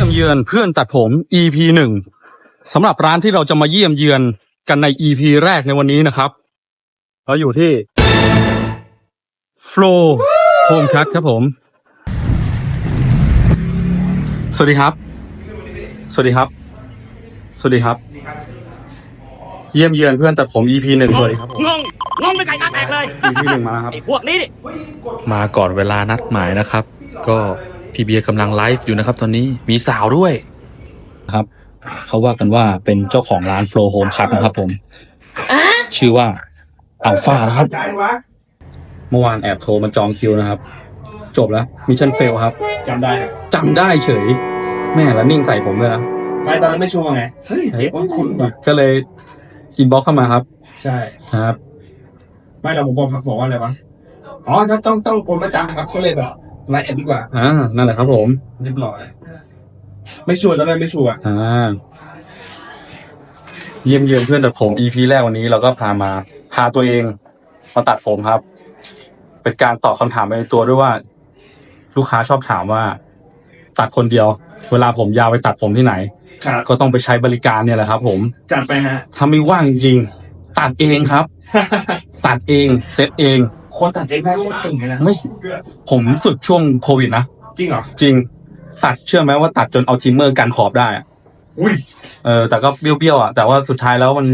ยี่ยมเยือนเพื่อนตัดผม EP หนึ่งสำหรับร้านที่เราจะมาเยี่ยมเยือนกันใน EP แรกในวันนี้นะครับ เราอยู่ที่ Flow Home Cut ครับผม สวัสดีครับ สวัสดีครับ สวัสดีครับ เยี่ยมเยือนเพื่อนตัดผม EP หนึ่งสวัสดีครับผม งง งงเป็นไก่ตาแตกเลย EP หนึ่งมาครับ ไอ้พวกนี้ดิ มาก่อนเวลานัดหมายนะครับ ก็ พี่เบียร์กำลังไลฟ์อยู่นะครับ ตอนนี้มีสาวด้วยครับเขาว่ากันว่าเป็นเจ้าของร้าน Flow Home Cut นะครับผม ชื่อว่าอัลฟานะครับ เมื่อวานแอบโทรมาจองคิวนะครับ จบแล้วมิชชั่นเฟลครับจำได้จำได้เฉย แม่แล้วนิ่งใส่ผมเลยนะไม่ตอนนั้นไม่ชัวร์ไง เฮ้ยเสียงว่าคุณว่ะก็เลยอินบ็อกเข้ามาครับ ใช่ครับ ไม่เราผมบอกบอกว่าอะไรวะอ๋อถ้าต้องต้องคนประจำครับก็เลยแบบ ไลน์แอดดีกว่าอ่านั่นแหละครับผม เรียบร้อย ไม่ชัวร์ตอนนั้นไม่ชัวร์อ่า เยี่ยมเยือนเพื่อนตัดผม EP แรกวันนี้เราก็พามา พาตัวเองมาตัดผมครับ เป็นการตอบคำถามไปในตัวด้วยว่า ลูกค้าชอบถามว่า ตัดคนเดียว เวลาผมยาวไปตัดผมที่ไหน ครับก็ต้องไปใช้บริการเนี่ยแหละครับ ผมจัดไปฮะ ถ้าไม่ว่างจริงๆตัดเองครับ ตัดเองเซ็ตเอง คนตัดเองได้โคตรเก่งเลยนะไม่ผมฝึกช่วงโควิดนะจริงเหรอจริง ตัดเชื่อไหมว่าตัดจนเอาทิมเมอร์กันขอบได้อะอุ้ยเออแต่ก็เบี้ยวๆอะแต่ว่าสุดท้ายแล้วมัน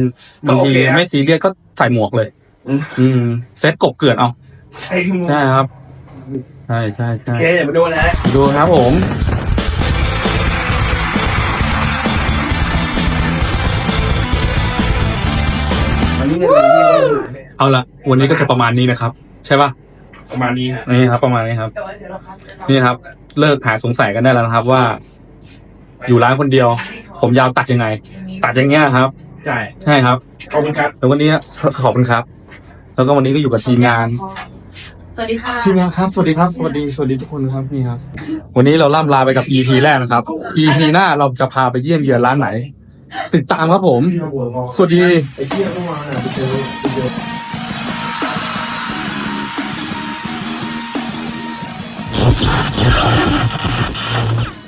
ก็บางโอทีเคนะไม่ซีเรียสก็ใส่หมวกเลย อืมอืมเซ็ตกบเกลื่อนเอาใช่หมดใช่ครับใช่ใช่ใช่โอเคเดี๋ยวมาดูนะฮะดูครับผมวันนี้เงินที่เอาละวันนี้ก็จะประมาณนี้นะครับ ใช่ป่ะประมาณนี้ฮะนี่ครับ ประมาณนี้ครับ นี่ครับ เลิกหาสงสัยกันได้แล้วนะครับว่า อยู่ร้านคนเดียว ผมยาวตัดยังไง ตัดอย่างเงี้ยครับ ใช่ใช่ครับขอบคุณครับแล้ววันนี้ขอบคุณครับ แล้วก็วันนี้ก็อยู่กับทีมงาน สวัสดีค่ะ ทีมงานครับสวัสดีครับ สวัสดีสวัสดีทุกคนครับนี่ครับ วันนี้เราล่ำลาไปกับ EP แรกนะครับ EP หน้าเราจะพาไปเยี่ยมเยือนร้านไหน ติดตามครับผม สวัสดี ไอ้เที่ยเมื่อวานอะไปเจอไปเจอ Thank you.